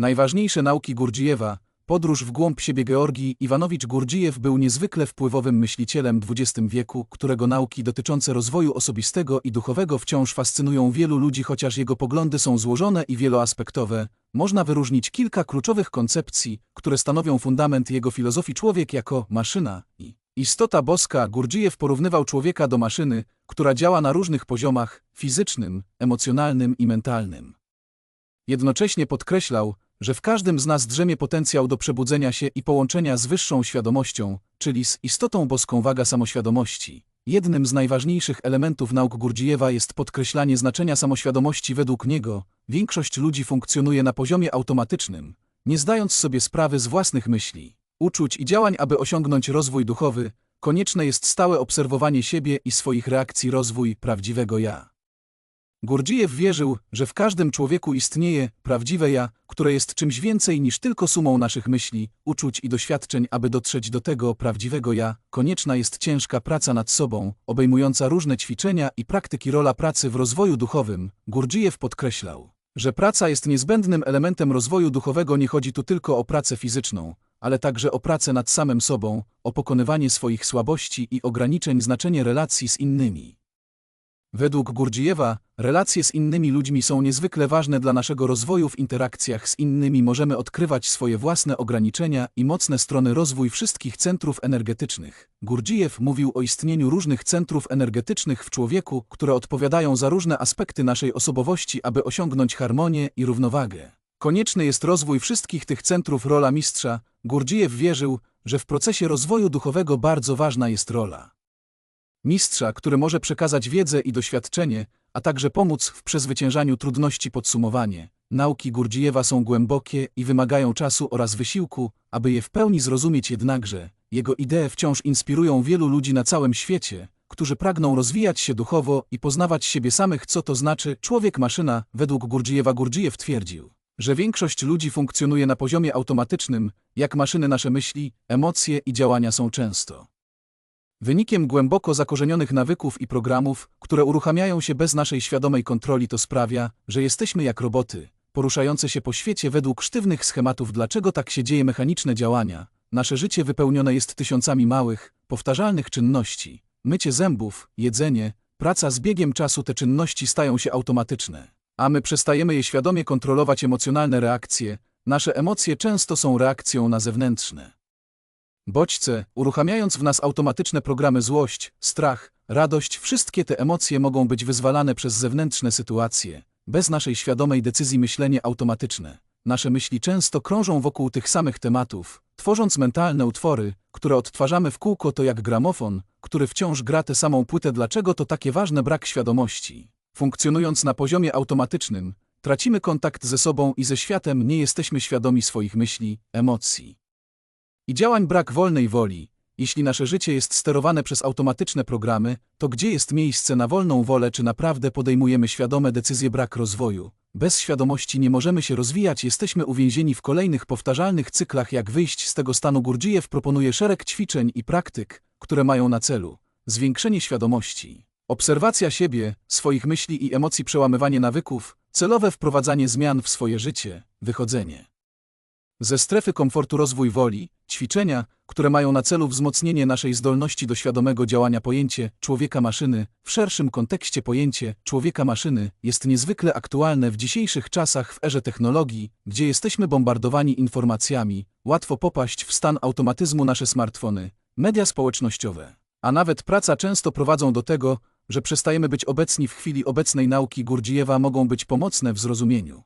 Najważniejsze nauki Gurdjijewa, podróż w głąb siebie Georgii Iwanowicz Gurdjijew był niezwykle wpływowym myślicielem XX wieku, którego nauki dotyczące rozwoju osobistego i duchowego wciąż fascynują wielu ludzi, chociaż jego poglądy są złożone i wieloaspektowe. Można wyróżnić kilka kluczowych koncepcji, które stanowią fundament jego filozofii człowiek jako maszyna i istota boska. Gurdjijew porównywał człowieka do maszyny, która działa na różnych poziomach fizycznym, emocjonalnym i mentalnym. Jednocześnie podkreślał, że w każdym z nas drzemie potencjał do przebudzenia się i połączenia z wyższą świadomością, czyli z istotą boską waga samoświadomości. Jednym z najważniejszych elementów nauk Gurdjijewa jest podkreślanie znaczenia samoświadomości według niego. Większość ludzi funkcjonuje na poziomie automatycznym, nie zdając sobie sprawy z własnych myśli, uczuć i działań, aby osiągnąć rozwój duchowy, konieczne jest stałe obserwowanie siebie i swoich reakcji rozwój prawdziwego ja. Gurdjijew wierzył, że w każdym człowieku istnieje prawdziwe ja, które jest czymś więcej niż tylko sumą naszych myśli, uczuć i doświadczeń. Aby dotrzeć do tego prawdziwego ja, konieczna jest ciężka praca nad sobą, obejmująca różne ćwiczenia i praktyki. Rola pracy w rozwoju duchowym. Gurdjijew podkreślał, że praca jest niezbędnym elementem rozwoju duchowego. Nie chodzi tu tylko o pracę fizyczną, ale także o pracę nad samym sobą, o pokonywanie swoich słabości i ograniczeń znaczenie relacji z innymi. Według Gurdjijewa, relacje z innymi ludźmi są niezwykle ważne dla naszego rozwoju w interakcjach z innymi możemy odkrywać swoje własne ograniczenia i mocne strony rozwój wszystkich centrów energetycznych. Gurdjijew mówił o istnieniu różnych centrów energetycznych w człowieku, które odpowiadają za różne aspekty naszej osobowości, aby osiągnąć harmonię i równowagę. Konieczny jest rozwój wszystkich tych centrów rola mistrza. Gurdjijew wierzył, że w procesie rozwoju duchowego bardzo ważna jest rola mistrza, który może przekazać wiedzę i doświadczenie, a także pomóc w przezwyciężaniu trudności podsumowanie. Nauki Gurdjijewa są głębokie i wymagają czasu oraz wysiłku, aby je w pełni zrozumieć jednakże. Jego idee wciąż inspirują wielu ludzi na całym świecie, którzy pragną rozwijać się duchowo i poznawać siebie samych co to znaczy człowiek-maszyna. Według Gurdjijewa Gurdjijew twierdził, że większość ludzi funkcjonuje na poziomie automatycznym, jak maszyny nasze myśli, emocje i działania są często Wynikiem głęboko zakorzenionych nawyków i programów, które uruchamiają się bez naszej świadomej kontroli to sprawia, że jesteśmy jak roboty, poruszające się po świecie według sztywnych schematów dlaczego tak się dzieje mechaniczne działania. Nasze życie wypełnione jest tysiącami małych, powtarzalnych czynności. Mycie zębów, jedzenie, praca z biegiem czasu te czynności stają się automatyczne. A my przestajemy je świadomie kontrolować emocjonalne reakcje, nasze emocje często są reakcją na zewnętrzne bodźce, uruchamiając w nas automatyczne programy złość, strach, radość, wszystkie te emocje mogą być wyzwalane przez zewnętrzne sytuacje, bez naszej świadomej decyzji myślenie automatyczne. Nasze myśli często krążą wokół tych samych tematów, tworząc mentalne utwory, które odtwarzamy w kółko to jak gramofon, który wciąż gra tę samą płytę. Dlaczego to takie ważne brak świadomości? Funkcjonując na poziomie automatycznym, tracimy kontakt ze sobą i ze światem, nie jesteśmy świadomi swoich myśli, emocji i działań brak wolnej woli. Jeśli nasze życie jest sterowane przez automatyczne programy, to gdzie jest miejsce na wolną wolę, czy naprawdę podejmujemy świadome decyzje brak rozwoju? Bez świadomości nie możemy się rozwijać, jesteśmy uwięzieni w kolejnych powtarzalnych cyklach. Jak wyjść z tego stanu Gurdjijew proponuje szereg ćwiczeń i praktyk, które mają na celu zwiększenie świadomości, obserwacja siebie, swoich myśli i emocji, przełamywanie nawyków, celowe wprowadzanie zmian w swoje życie, wychodzenie ze strefy komfortu rozwój woli, ćwiczenia, które mają na celu wzmocnienie naszej zdolności do świadomego działania pojęcie człowieka-maszyny, w szerszym kontekście pojęcie człowieka-maszyny jest niezwykle aktualne w dzisiejszych czasach w erze technologii, gdzie jesteśmy bombardowani informacjami, łatwo popaść w stan automatyzmu nasze smartfony, media społecznościowe, a nawet praca często prowadzą do tego, że przestajemy być obecni w chwili obecnej nauki Gurdjijewa mogą być pomocne w zrozumieniu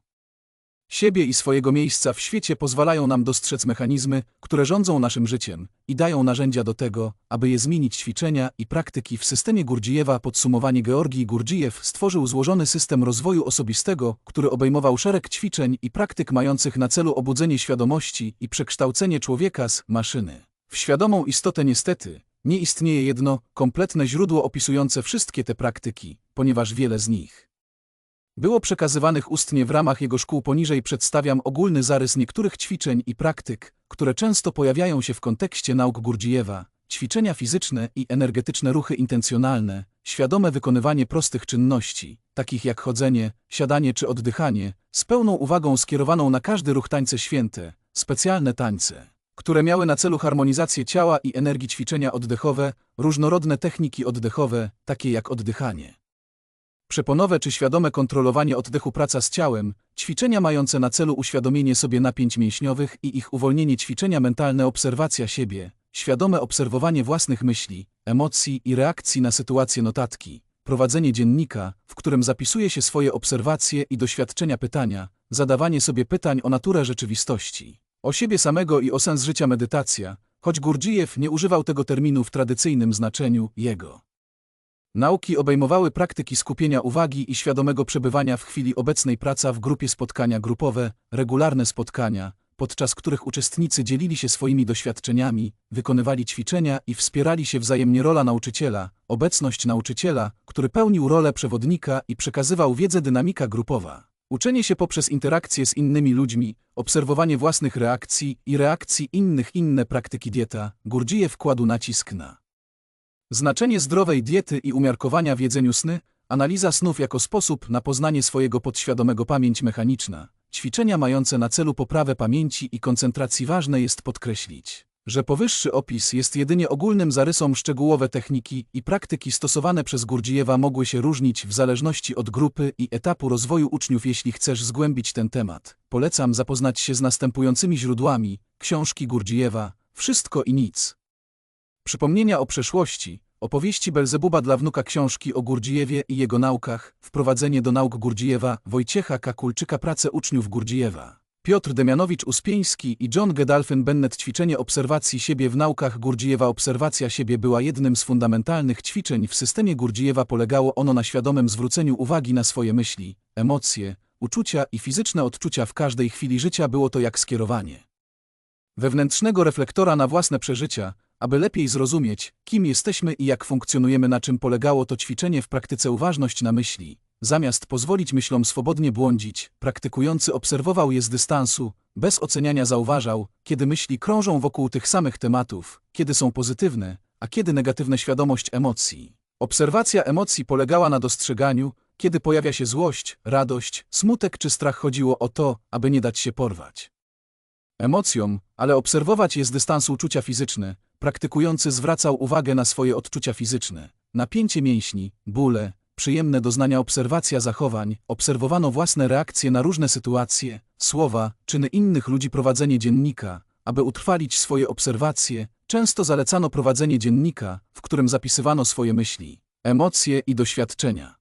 siebie i swojego miejsca w świecie pozwalają nam dostrzec mechanizmy, które rządzą naszym życiem i dają narzędzia do tego, aby je zmienić ćwiczenia i praktyki w systemie Gurdjijewa podsumowanie Georgii Gurdjijew stworzył złożony system rozwoju osobistego, który obejmował szereg ćwiczeń i praktyk mających na celu obudzenie świadomości i przekształcenie człowieka z maszyny. W świadomą istotę niestety nie istnieje jedno, kompletne źródło opisujące wszystkie te praktyki, ponieważ wiele z nich było przekazywanych ustnie w ramach jego szkół poniżej przedstawiam ogólny zarys niektórych ćwiczeń i praktyk, które często pojawiają się w kontekście nauk Gurdjijewa. ćwiczenia fizyczne i energetyczne ruchy intencjonalne, świadome wykonywanie prostych czynności, takich jak chodzenie, siadanie czy oddychanie, z pełną uwagą skierowaną na każdy ruch tańce święte, specjalne tańce, które miały na celu harmonizację ciała i energii ćwiczenia oddechowe, różnorodne techniki oddechowe, takie jak oddychanie. Przeponowe czy świadome kontrolowanie oddechu praca z ciałem, ćwiczenia mające na celu uświadomienie sobie napięć mięśniowych i ich uwolnienie ćwiczenia mentalne obserwacja siebie, świadome obserwowanie własnych myśli, emocji i reakcji na sytuacje notatki, prowadzenie dziennika, w którym zapisuje się swoje obserwacje i doświadczenia pytania, zadawanie sobie pytań o naturę rzeczywistości, o siebie samego i o sens życia medytacja, choć Gurdjieff nie używał tego terminu w tradycyjnym znaczeniu jego. Nauki obejmowały praktyki skupienia uwagi i świadomego przebywania w chwili obecnej praca w grupie spotkania grupowe, regularne spotkania, podczas których uczestnicy dzielili się swoimi doświadczeniami, wykonywali ćwiczenia i wspierali się wzajemnie rola nauczyciela, obecność nauczyciela, który pełnił rolę przewodnika i przekazywał wiedzę dynamika grupowa. Uczenie się poprzez interakcje z innymi ludźmi, obserwowanie własnych reakcji i reakcji innych inne praktyki dieta, Gurdjieff wkładł nacisk na Znaczenie zdrowej diety i umiarkowania w jedzeniu sny, analiza snów jako sposób na poznanie swojego podświadomego pamięć mechaniczna, ćwiczenia mające na celu poprawę pamięci i koncentracji ważne jest podkreślić, że powyższy opis jest jedynie ogólnym zarysem szczegółowe techniki i praktyki stosowane przez Gurdzijewa mogły się różnić w zależności od grupy i etapu rozwoju uczniów. Jeśli chcesz zgłębić ten temat, polecam zapoznać się z następującymi źródłami, książki Gurdzijewa, Wszystko i nic. Przypomnienia o przeszłości, opowieści Belzebuba dla wnuka książki o Gurdzijewie i jego naukach, wprowadzenie do nauk Gurdzijewa, Wojciecha Kakulczyka Prace uczniów Gurdzijewa. Piotr Demianowicz-Uspieński i John Gedalfin Bennett Ćwiczenie obserwacji siebie w naukach Gurdzijewa. Obserwacja siebie była jednym z fundamentalnych ćwiczeń w systemie Gurdzijewa. Polegało ono na świadomym zwróceniu uwagi na swoje myśli, emocje, uczucia i fizyczne odczucia. W każdej chwili życia było to jak skierowanie wewnętrznego reflektora na własne przeżycia, aby lepiej zrozumieć, kim jesteśmy i jak funkcjonujemy, na czym polegało to ćwiczenie w praktyce uważność na myśli. Zamiast pozwolić myślom swobodnie błądzić, praktykujący obserwował je z dystansu, bez oceniania zauważał, kiedy myśli krążą wokół tych samych tematów, kiedy są pozytywne, a kiedy negatywne świadomość emocji. Obserwacja emocji polegała na dostrzeganiu, kiedy pojawia się złość, radość, smutek czy strach chodziło o to, aby nie dać się porwać emocjom, ale obserwować je z dystansu uczucia fizyczne, praktykujący zwracał uwagę na swoje odczucia fizyczne, napięcie mięśni, bóle, przyjemne doznania obserwacja zachowań, obserwowano własne reakcje na różne sytuacje, słowa, czyny innych ludzi prowadzenie dziennika, aby utrwalić swoje obserwacje, często zalecano prowadzenie dziennika, w którym zapisywano swoje myśli, emocje i doświadczenia.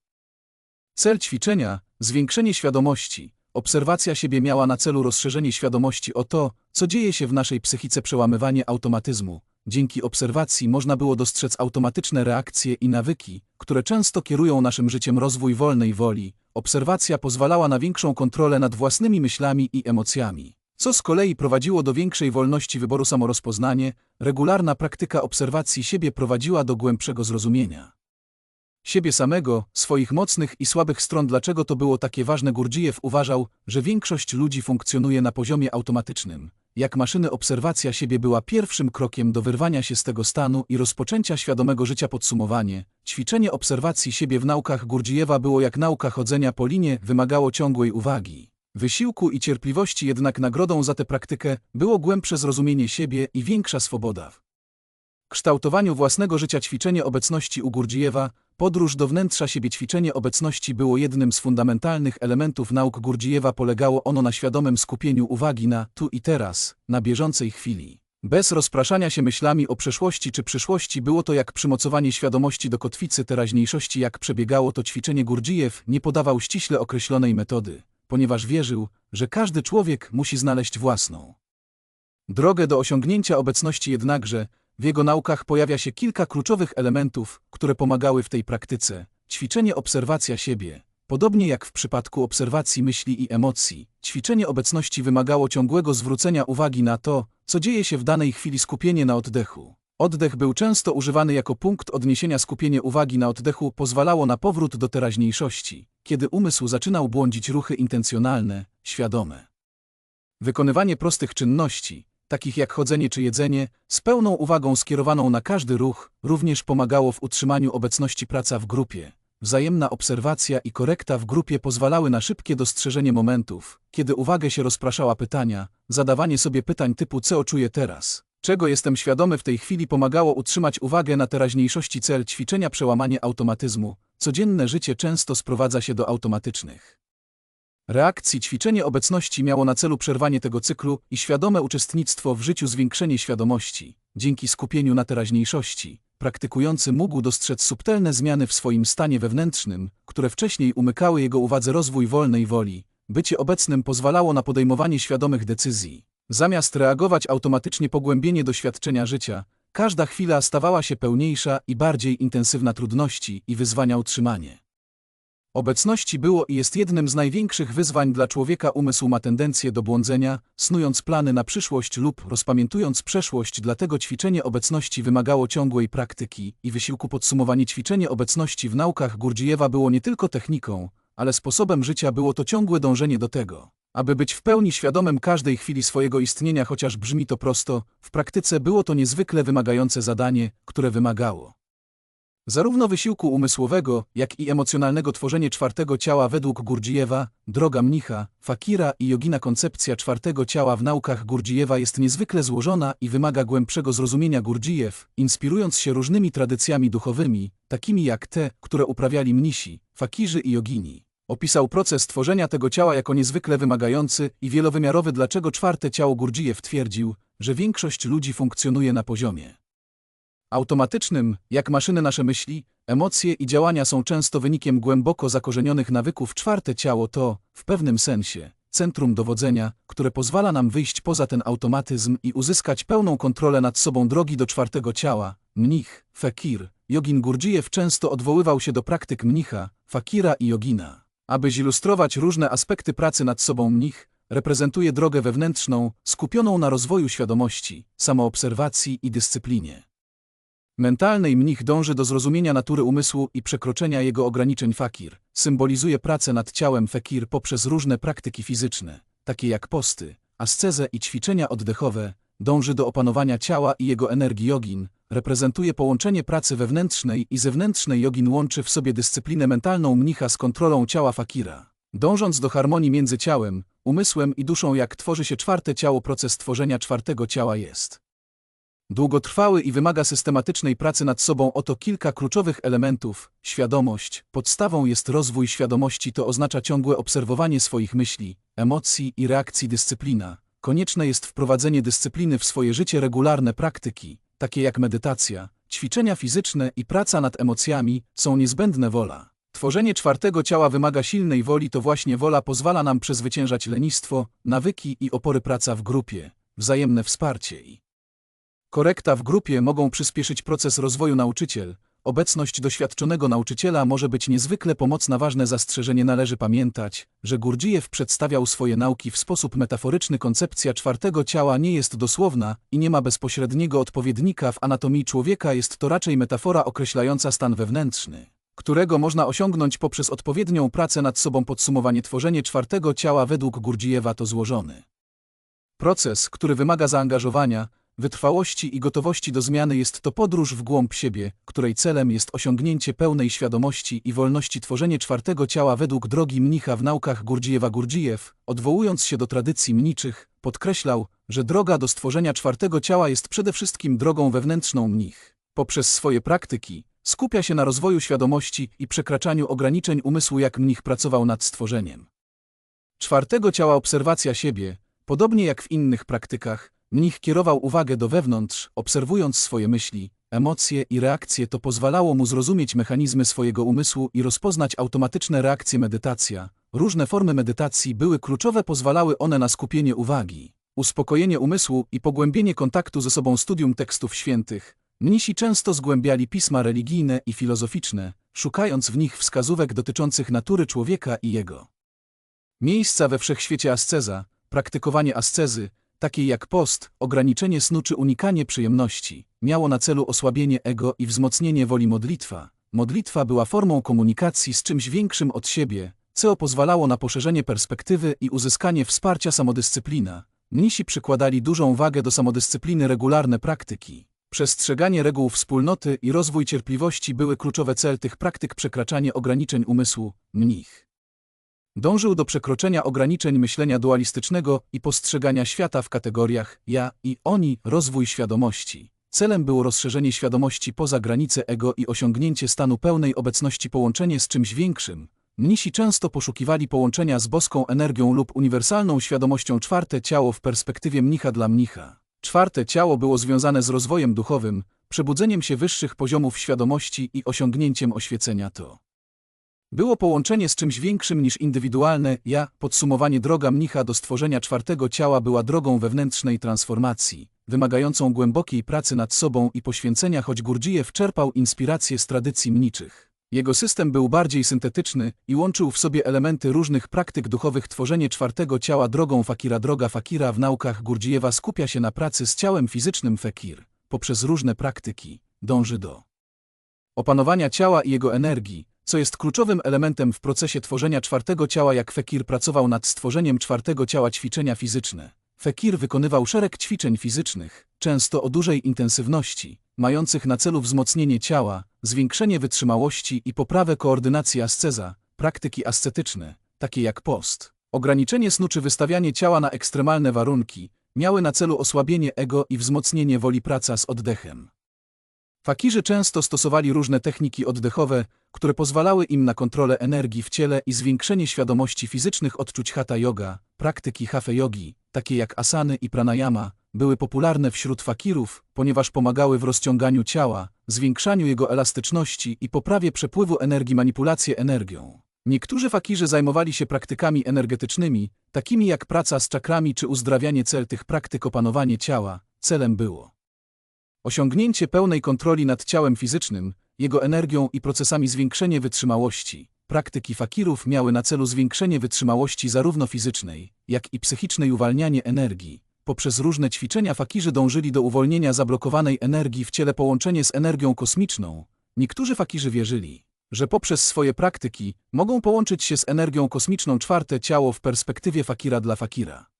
Cel ćwiczenia zwiększenie świadomości, Obserwacja siebie miała na celu rozszerzenie świadomości o to, co dzieje się w naszej psychice przełamywanie automatyzmu. Dzięki obserwacji można było dostrzec automatyczne reakcje i nawyki, które często kierują naszym życiem rozwój wolnej woli. Obserwacja pozwalała na większą kontrolę nad własnymi myślami i emocjami, co z kolei prowadziło do większej wolności wyboru samorozpoznanie. Regularna praktyka obserwacji siebie prowadziła do głębszego zrozumienia siebie samego, swoich mocnych i słabych stron. Dlaczego to było takie ważne? Gurdjieff uważał, że większość ludzi funkcjonuje na poziomie automatycznym. Jak maszyny obserwacja siebie była pierwszym krokiem do wyrwania się z tego stanu i rozpoczęcia świadomego życia podsumowanie. Ćwiczenie obserwacji siebie w naukach Gurdjieffa było jak nauka chodzenia po linie, wymagało ciągłej uwagi. Wysiłku i cierpliwości jednak nagrodą za tę praktykę było głębsze zrozumienie siebie i większa swoboda. Kształtowaniu własnego życia ćwiczenie obecności u Gurdjieffa Podróż do wnętrza siebie ćwiczenie obecności było jednym z fundamentalnych elementów nauk Gurdjieffa polegało ono na świadomym skupieniu uwagi na tu i teraz, na bieżącej chwili. Bez rozpraszania się myślami o przeszłości czy przyszłości było to jak przymocowanie świadomości do kotwicy teraźniejszości jak przebiegało to ćwiczenie Gurdjieff nie podawał ściśle określonej metody, ponieważ wierzył, że każdy człowiek musi znaleźć własną drogę do osiągnięcia obecności jednakże, w jego naukach pojawia się kilka kluczowych elementów, które pomagały w tej praktyce. Ćwiczenie obserwacja siebie. Podobnie jak w przypadku obserwacji myśli i emocji, ćwiczenie obecności wymagało ciągłego zwrócenia uwagi na to, co dzieje się w danej chwili skupienie na oddechu. Oddech był często używany jako punkt odniesienia skupienie uwagi na oddechu pozwalało na powrót do teraźniejszości, kiedy umysł zaczynał błądzić ruchy intencjonalne, świadome. Wykonywanie prostych czynności, takich jak chodzenie czy jedzenie, z pełną uwagą skierowaną na każdy ruch, również pomagało w utrzymaniu obecności praca w grupie. Wzajemna obserwacja i korekta w grupie pozwalały na szybkie dostrzeżenie momentów, kiedy uwagę się rozpraszała pytania, zadawanie sobie pytań typu co czuję teraz, czego jestem świadomy w tej chwili pomagało utrzymać uwagę na teraźniejszości cel ćwiczenia przełamanie automatyzmu. Codzienne życie często sprowadza się do automatycznych reakcji. Ćwiczenie obecności miało na celu przerwanie tego cyklu i świadome uczestnictwo w życiu zwiększenie świadomości. Dzięki skupieniu na teraźniejszości, praktykujący mógł dostrzec subtelne zmiany w swoim stanie wewnętrznym, które wcześniej umykały jego uwadze rozwój wolnej woli. Bycie obecnym pozwalało na podejmowanie świadomych decyzji. Zamiast reagować automatycznie pogłębienie doświadczenia życia, każda chwila stawała się pełniejsza i bardziej intensywna trudności i wyzwania utrzymanie. Obecności było i jest jednym z największych wyzwań dla człowieka. Umysł ma tendencję do błądzenia, snując plany na przyszłość lub rozpamiętując przeszłość, dlatego ćwiczenie obecności wymagało ciągłej praktyki i wysiłku. Podsumowanie ćwiczenie obecności w naukach Gurdzijewa było nie tylko techniką, ale sposobem życia było to ciągłe dążenie do tego, aby być w pełni świadomym każdej chwili swojego istnienia, chociaż brzmi to prosto, w praktyce było to niezwykle wymagające zadanie, które wymagało Zarówno wysiłku umysłowego, jak i emocjonalnego tworzenie czwartego ciała według Gurdzijewa, droga mnicha, fakira i jogina koncepcja czwartego ciała w naukach Gurdzijewa jest niezwykle złożona i wymaga głębszego zrozumienia Gurdzijew, inspirując się różnymi tradycjami duchowymi, takimi jak te, które uprawiali mnisi, fakirzy i jogini. Opisał proces tworzenia tego ciała jako niezwykle wymagający i wielowymiarowy dlaczego czwarte ciało Gurdzijew twierdził, że większość ludzi funkcjonuje na poziomie automatycznym, jak maszyny nasze myśli, emocje i działania są często wynikiem głęboko zakorzenionych nawyków. Czwarte ciało to, w pewnym sensie, centrum dowodzenia, które pozwala nam wyjść poza ten automatyzm i uzyskać pełną kontrolę nad sobą drogi do czwartego ciała. Mnich, fekir, jogin Gurdjieff często odwoływał się do praktyk mnicha, fakira i jogina. Aby zilustrować różne aspekty pracy nad sobą mnich, reprezentuje drogę wewnętrzną, skupioną na rozwoju świadomości, samoobserwacji i dyscyplinie. Mentalnej mnich dąży do zrozumienia natury umysłu i przekroczenia jego ograniczeń fakir. Symbolizuje pracę nad ciałem fekir poprzez różne praktyki fizyczne, takie jak posty, ascezę i ćwiczenia oddechowe. Dąży do opanowania ciała i jego energii jogin. Reprezentuje połączenie pracy wewnętrznej i zewnętrznej jogin łączy w sobie dyscyplinę mentalną mnicha z kontrolą ciała fakira. Dążąc do harmonii między ciałem, umysłem i duszą jak tworzy się czwarte ciało proces tworzenia czwartego ciała jest Długotrwały i wymaga systematycznej pracy nad sobą oto kilka kluczowych elementów. Świadomość. Podstawą jest rozwój świadomości, to oznacza ciągłe obserwowanie swoich myśli, emocji i reakcji dyscyplina. Konieczne jest wprowadzenie dyscypliny w swoje życie regularne praktyki, takie jak medytacja, ćwiczenia fizyczne i praca nad emocjami, są niezbędne wola. Tworzenie czwartego ciała wymaga silnej woli, to właśnie wola pozwala nam przezwyciężać lenistwo, nawyki i opory praca w grupie, wzajemne wsparcie i Korekta w grupie mogą przyspieszyć proces rozwoju nauczyciel. Obecność doświadczonego nauczyciela może być niezwykle pomocna. Ważne zastrzeżenie należy pamiętać, że Gurdzijew przedstawiał swoje nauki w sposób metaforyczny. Koncepcja czwartego ciała nie jest dosłowna i nie ma bezpośredniego odpowiednika w anatomii człowieka. Jest to raczej metafora określająca stan wewnętrzny, którego można osiągnąć poprzez odpowiednią pracę nad sobą. Podsumowanie tworzenie czwartego ciała według Gurdzijewa to złożony proces, który wymaga zaangażowania, wytrwałości i gotowości do zmiany jest to podróż w głąb siebie, której celem jest osiągnięcie pełnej świadomości i wolności tworzenie czwartego ciała według drogi mnicha w naukach Gurdzijewa Gurdzijew, odwołując się do tradycji mniczych, podkreślał, że droga do stworzenia czwartego ciała jest przede wszystkim drogą wewnętrzną mnich. Poprzez swoje praktyki skupia się na rozwoju świadomości i przekraczaniu ograniczeń umysłu jak mnich pracował nad stworzeniem. Czwartego ciała obserwacja siebie, podobnie jak w innych praktykach, Mnich kierował uwagę do wewnątrz, obserwując swoje myśli, emocje i reakcje to pozwalało mu zrozumieć mechanizmy swojego umysłu i rozpoznać automatyczne reakcje medytacja. Różne formy medytacji były kluczowe, pozwalały one na skupienie uwagi, uspokojenie umysłu i pogłębienie kontaktu ze sobą studium tekstów świętych. Mnisi często zgłębiali pisma religijne i filozoficzne, szukając w nich wskazówek dotyczących natury człowieka i jego miejsca we wszechświecie asceza, praktykowanie ascezy, takie jak post, ograniczenie snu czy unikanie przyjemności, miało na celu osłabienie ego i wzmocnienie woli modlitwa. Modlitwa była formą komunikacji z czymś większym od siebie, co pozwalało na poszerzenie perspektywy i uzyskanie wsparcia samodyscyplina. Mnisi przykładali dużą wagę do samodyscypliny regularne praktyki. Przestrzeganie reguł wspólnoty i rozwój cierpliwości były kluczowe cel tych praktyk przekraczanie ograniczeń umysłu, mnich. Dążył do przekroczenia ograniczeń myślenia dualistycznego i postrzegania świata w kategoriach ja i oni, rozwój świadomości. Celem było rozszerzenie świadomości poza granice ego i osiągnięcie stanu pełnej obecności połączenie z czymś większym. Mnisi często poszukiwali połączenia z boską energią lub uniwersalną świadomością czwarte ciało w perspektywie mnicha dla mnicha. Czwarte ciało było związane z rozwojem duchowym, przebudzeniem się wyższych poziomów świadomości i osiągnięciem oświecenia to. Było połączenie z czymś większym niż indywidualne ja, podsumowanie droga mnicha do stworzenia czwartego ciała była drogą wewnętrznej transformacji, wymagającą głębokiej pracy nad sobą i poświęcenia, choć Gurdjieff czerpał inspirację z tradycji mniczych. Jego system był bardziej syntetyczny i łączył w sobie elementy różnych praktyk duchowych. Tworzenie czwartego ciała drogą fakira Droga fakira w naukach Gurdjieffa skupia się na pracy z ciałem fizycznym fekir. Poprzez różne praktyki dąży do opanowania ciała i jego energii, co jest kluczowym elementem w procesie tworzenia czwartego ciała jak Fekir pracował nad stworzeniem czwartego ciała ćwiczenia fizyczne. Fekir wykonywał szereg ćwiczeń fizycznych, często o dużej intensywności, mających na celu wzmocnienie ciała, zwiększenie wytrzymałości i poprawę koordynacji asceza, praktyki ascetyczne, takie jak post, ograniczenie snu czy wystawianie ciała na ekstremalne warunki, miały na celu osłabienie ego i wzmocnienie woli praca z oddechem. Fakirzy często stosowali różne techniki oddechowe, które pozwalały im na kontrolę energii w ciele i zwiększenie świadomości fizycznych odczuć hatha yoga. Praktyki hatha yogi, takie jak asany i pranayama, były popularne wśród fakirów, ponieważ pomagały w rozciąganiu ciała, zwiększaniu jego elastyczności i poprawie przepływu energii manipulację energią. Niektórzy fakirzy zajmowali się praktykami energetycznymi, takimi jak praca z czakrami czy uzdrawianie cel tych praktyk opanowanie ciała. Celem było osiągnięcie pełnej kontroli nad ciałem fizycznym, jego energią i procesami zwiększenie wytrzymałości. Praktyki fakirów miały na celu zwiększenie wytrzymałości zarówno fizycznej, jak i psychicznej uwalnianie energii. Poprzez różne ćwiczenia fakirzy dążyli do uwolnienia zablokowanej energii w ciele połączenie z energią kosmiczną. Niektórzy fakirzy wierzyli, że poprzez swoje praktyki mogą połączyć się z energią kosmiczną czwarte ciało w perspektywie fakira dla fakira.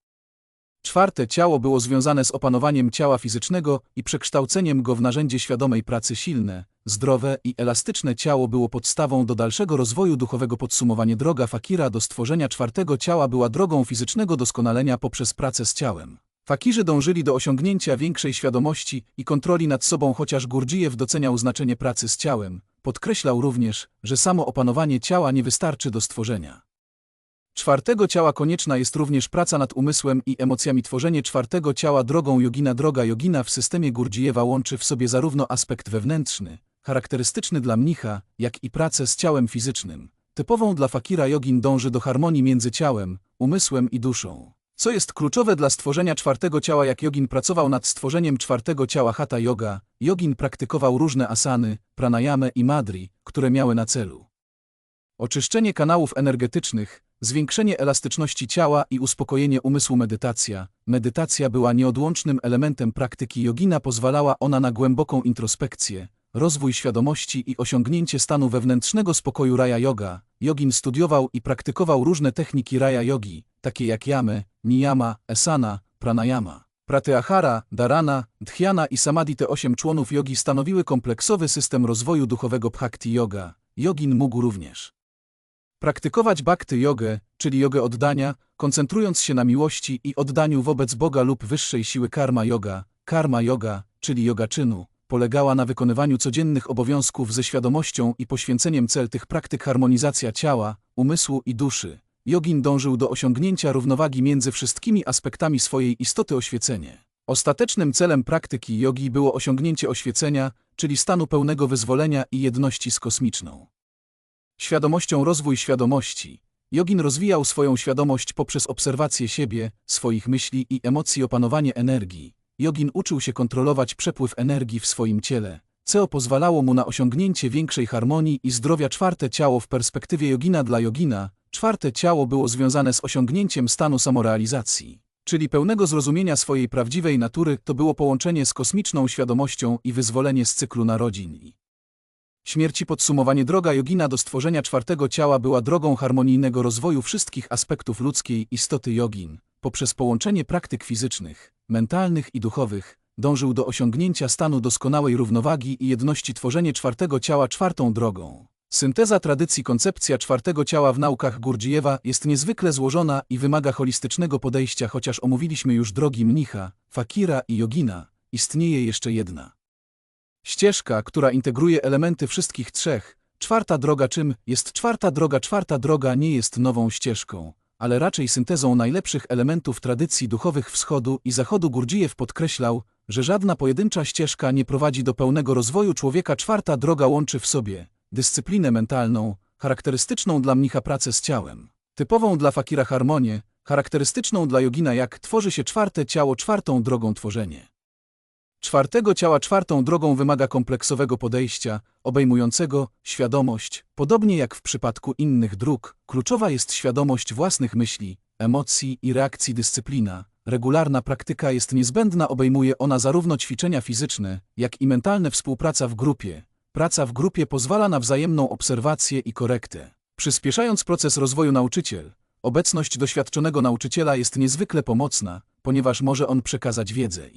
Czwarte ciało było związane z opanowaniem ciała fizycznego i przekształceniem go w narzędzie świadomej pracy silne, zdrowe i elastyczne ciało było podstawą do dalszego rozwoju duchowego podsumowanie droga fakira do stworzenia czwartego ciała była drogą fizycznego doskonalenia poprzez pracę z ciałem. Fakirzy dążyli do osiągnięcia większej świadomości i kontroli nad sobą chociaż Gurdjieff doceniał znaczenie pracy z ciałem, podkreślał również, że samo opanowanie ciała nie wystarczy do stworzenia. Czwartego ciała konieczna jest również praca nad umysłem i emocjami. Tworzenie czwartego ciała drogą jogina Droga jogina w systemie Gurdjieffa łączy w sobie zarówno aspekt wewnętrzny, charakterystyczny dla mnicha, jak i pracę z ciałem fizycznym. Typową dla fakira jogin dąży do harmonii między ciałem, umysłem i duszą. Co jest kluczowe dla stworzenia czwartego ciała jak jogin pracował nad stworzeniem czwartego ciała hatha yoga, jogin praktykował różne asany, pranayamy i madri, które miały na celu oczyszczenie kanałów energetycznych, zwiększenie elastyczności ciała i uspokojenie umysłu medytacja. Medytacja była nieodłącznym elementem praktyki jogina, pozwalała ona na głęboką introspekcję, rozwój świadomości i osiągnięcie stanu wewnętrznego spokoju raja yoga. Jogin studiował i praktykował różne techniki raja yogi, takie jak yamy, niyama, esana, pranayama. Pratyahara, dharana, dhyana i samadhi te osiem członów jogi stanowiły kompleksowy system rozwoju duchowego bhakti yoga. Jogin mógł również Praktykować bhakty jogę, czyli jogę oddania, koncentrując się na miłości i oddaniu wobec Boga lub wyższej siły karma yoga. Karma yoga, czyli yoga czynu, polegała na wykonywaniu codziennych obowiązków ze świadomością i poświęceniem cel tych praktyk harmonizacja ciała, umysłu i duszy. Jogin dążył do osiągnięcia równowagi między wszystkimi aspektami swojej istoty oświecenie. Ostatecznym celem praktyki jogi było osiągnięcie oświecenia, czyli stanu pełnego wyzwolenia i jedności z kosmiczną. Świadomością rozwój świadomości. Jogin rozwijał swoją świadomość poprzez obserwację siebie, swoich myśli i emocji opanowanie energii. Jogin uczył się kontrolować przepływ energii w swoim ciele, co pozwalało mu na osiągnięcie większej harmonii i zdrowia. Czwarte ciało w perspektywie jogina dla jogina, czwarte ciało było związane z osiągnięciem stanu samorealizacji, czyli pełnego zrozumienia swojej prawdziwej natury, to było połączenie z kosmiczną świadomością i wyzwolenie z cyklu narodzin. Śmierci podsumowanie droga jogina do stworzenia czwartego ciała była drogą harmonijnego rozwoju wszystkich aspektów ludzkiej istoty jogin. poprzez połączenie praktyk fizycznych, mentalnych i duchowych, dążył do osiągnięcia stanu doskonałej równowagi i jedności tworzenie czwartego ciała czwartą drogą. Synteza tradycji koncepcja czwartego ciała w naukach Gurdjieffa jest niezwykle złożona i wymaga holistycznego podejścia, chociaż omówiliśmy już drogi mnicha, fakira i jogina, istnieje jeszcze jedna. Ścieżka, która integruje elementy wszystkich trzech, czwarta droga czym jest czwarta droga czwarta droga nie jest nową ścieżką, ale raczej syntezą najlepszych elementów tradycji duchowych wschodu i zachodu Gurdjieff podkreślał, że żadna pojedyncza ścieżka nie prowadzi do pełnego rozwoju człowieka czwarta droga łączy w sobie dyscyplinę mentalną, charakterystyczną dla mnicha pracę z ciałem, typową dla fakira harmonię, charakterystyczną dla jogina jak tworzy się czwarte ciało czwartą drogą tworzenie. Czwartego ciała czwartą drogą wymaga kompleksowego podejścia, obejmującego świadomość. Podobnie jak w przypadku innych dróg, kluczowa jest świadomość własnych myśli, emocji i reakcji dyscyplina. Regularna praktyka jest niezbędna, obejmuje ona zarówno ćwiczenia fizyczne, jak i mentalne współpraca w grupie. Praca w grupie pozwala na wzajemną obserwację i korektę. Przyspieszając proces rozwoju nauczyciel, obecność doświadczonego nauczyciela jest niezwykle pomocna, ponieważ może on przekazać wiedzę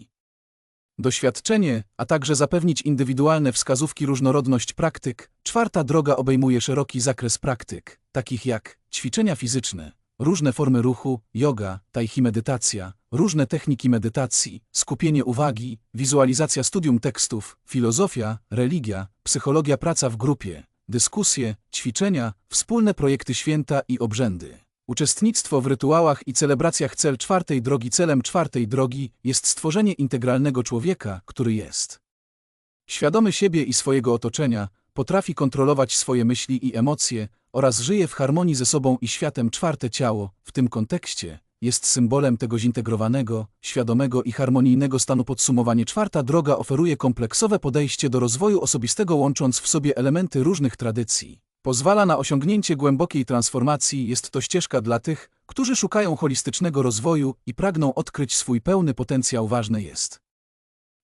doświadczenie, a także zapewnić indywidualne wskazówki różnorodność praktyk. Czwarta droga obejmuje szeroki zakres praktyk, takich jak ćwiczenia fizyczne, różne formy ruchu, yoga, tai chi medytacja, różne techniki medytacji, skupienie uwagi, wizualizacja studium tekstów, filozofia, religia, psychologia praca w grupie, dyskusje, ćwiczenia, wspólne projekty święta i obrzędy. Uczestnictwo w rytuałach i celebracjach cel czwartej drogi Celem czwartej drogi jest stworzenie integralnego człowieka, który jest. Świadomy siebie i swojego otoczenia, potrafi kontrolować swoje myśli i emocje oraz żyje w harmonii ze sobą i światem czwarte ciało, w tym kontekście, jest symbolem tego zintegrowanego, świadomego i harmonijnego stanu. Podsumowanie. Czwarta droga oferuje kompleksowe podejście do rozwoju osobistego łącząc w sobie elementy różnych tradycji. Pozwala na osiągnięcie głębokiej transformacji, jest to ścieżka dla tych, którzy szukają holistycznego rozwoju i pragną odkryć swój pełny potencjał ważne jest.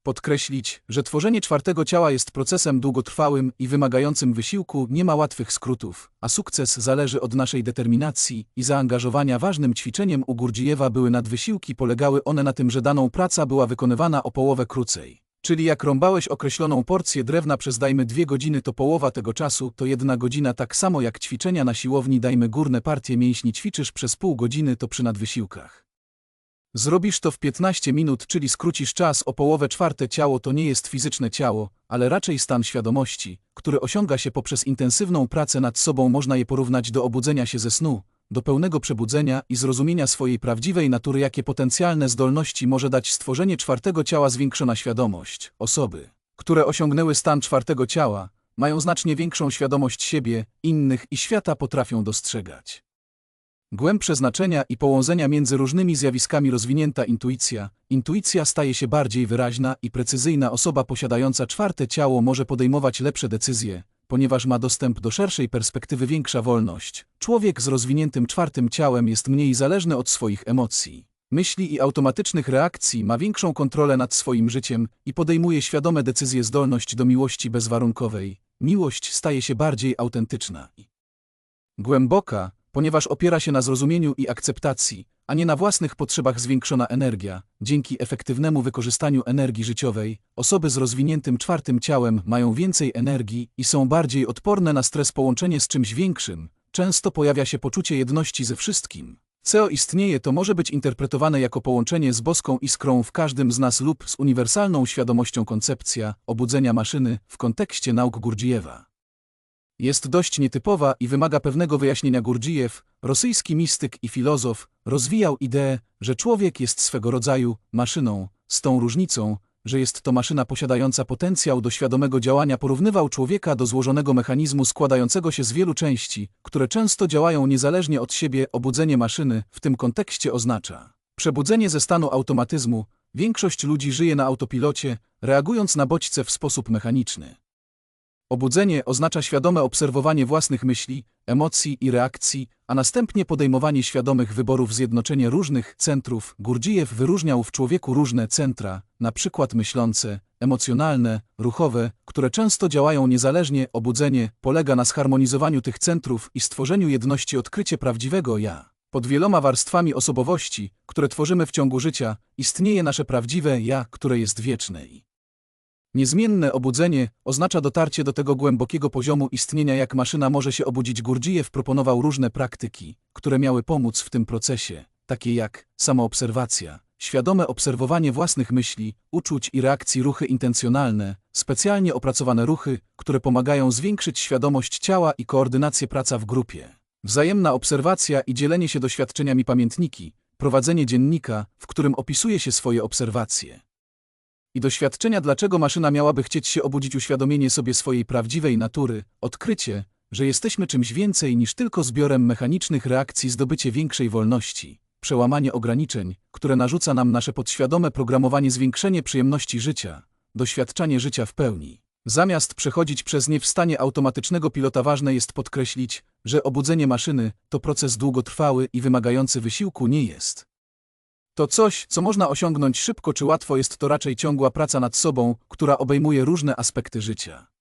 Podkreślić, że tworzenie czwartego ciała jest procesem długotrwałym i wymagającym wysiłku, nie ma łatwych skrótów, a sukces zależy od naszej determinacji i zaangażowania. Ważnym ćwiczeniem u Gurdzijewa były nadwysiłki, polegały one na tym, że daną praca była wykonywana o połowę krócej. Czyli jak rąbałeś określoną porcję drewna przez dajmy dwie godziny to połowa tego czasu, to jedna godzina tak samo jak ćwiczenia na siłowni dajmy górne partie mięśni ćwiczysz przez pół godziny to przy nadwysiłkach. Zrobisz to w 15 minut, czyli skrócisz czas o połowę czwarte ciało to nie jest fizyczne ciało, ale raczej stan świadomości, który osiąga się poprzez intensywną pracę nad sobą można je porównać do obudzenia się ze snu, do pełnego przebudzenia i zrozumienia swojej prawdziwej natury jakie potencjalne zdolności może dać stworzenie czwartego ciała zwiększona świadomość. Osoby, które osiągnęły stan czwartego ciała, mają znacznie większą świadomość siebie, innych i świata potrafią dostrzegać. Głębsze znaczenia i połączenia między różnymi zjawiskami rozwinięta intuicja. Intuicja staje się bardziej wyraźna i precyzyjna. Osoba posiadająca czwarte ciało może podejmować lepsze decyzje, ponieważ ma dostęp do szerszej perspektywy większa wolność. Człowiek z rozwiniętym czwartym ciałem jest mniej zależny od swoich emocji. Myśli i automatycznych reakcji ma większą kontrolę nad swoim życiem i podejmuje świadome decyzje zdolność do miłości bezwarunkowej. Miłość staje się bardziej autentyczna głęboka, ponieważ opiera się na zrozumieniu i akceptacji, a nie na własnych potrzebach zwiększona energia. Dzięki efektywnemu wykorzystaniu energii życiowej, osoby z rozwiniętym czwartym ciałem mają więcej energii i są bardziej odporne na stres połączenie z czymś większym. Często pojawia się poczucie jedności ze wszystkim. Co istnieje to może być interpretowane jako połączenie z boską iskrą w każdym z nas lub z uniwersalną świadomością koncepcja obudzenia maszyny w kontekście nauk Gurdjieffa. Jest dość nietypowa i wymaga pewnego wyjaśnienia Gurdjieff, rosyjski mistyk i filozof, rozwijał ideę, że człowiek jest swego rodzaju maszyną, z tą różnicą, że jest to maszyna posiadająca potencjał do świadomego działania porównywał człowieka do złożonego mechanizmu składającego się z wielu części, które często działają niezależnie od siebie. Obudzenie maszyny w tym kontekście oznacza przebudzenie ze stanu automatyzmu. Większość ludzi żyje na autopilocie, reagując na bodźce w sposób mechaniczny. Obudzenie oznacza świadome obserwowanie własnych myśli, emocji i reakcji, a następnie podejmowanie świadomych wyborów zjednoczenie różnych centrów. Gurdjieff wyróżniał w człowieku różne centra, przykład myślące, emocjonalne, ruchowe, które często działają niezależnie. Obudzenie polega na zharmonizowaniu tych centrów i stworzeniu jedności odkrycie prawdziwego ja. Pod wieloma warstwami osobowości, które tworzymy w ciągu życia, istnieje nasze prawdziwe ja, które jest wieczne. i Niezmienne obudzenie oznacza dotarcie do tego głębokiego poziomu istnienia, jak maszyna może się obudzić. Gurdjieff proponował różne praktyki, które miały pomóc w tym procesie, takie jak samoobserwacja, świadome obserwowanie własnych myśli, uczuć i reakcji, ruchy intencjonalne, specjalnie opracowane ruchy, które pomagają zwiększyć świadomość ciała i koordynację praca w grupie. Wzajemna obserwacja i dzielenie się doświadczeniami pamiętniki, prowadzenie dziennika, w którym opisuje się swoje obserwacje. I doświadczenia, dlaczego maszyna miałaby chcieć się obudzić, uświadomienie sobie swojej prawdziwej natury, odkrycie, że jesteśmy czymś więcej niż tylko zbiorem mechanicznych reakcji, zdobycie większej wolności, przełamanie ograniczeń, które narzuca nam nasze podświadome programowanie, zwiększenie przyjemności życia, doświadczanie życia w pełni. Zamiast przechodzić przez nie w stanie automatycznego pilota, ważne jest podkreślić, że obudzenie maszyny to proces długotrwały i wymagający wysiłku nie jest. To coś, co można osiągnąć szybko czy łatwo, jest to raczej ciągła praca nad sobą, która obejmuje różne aspekty życia.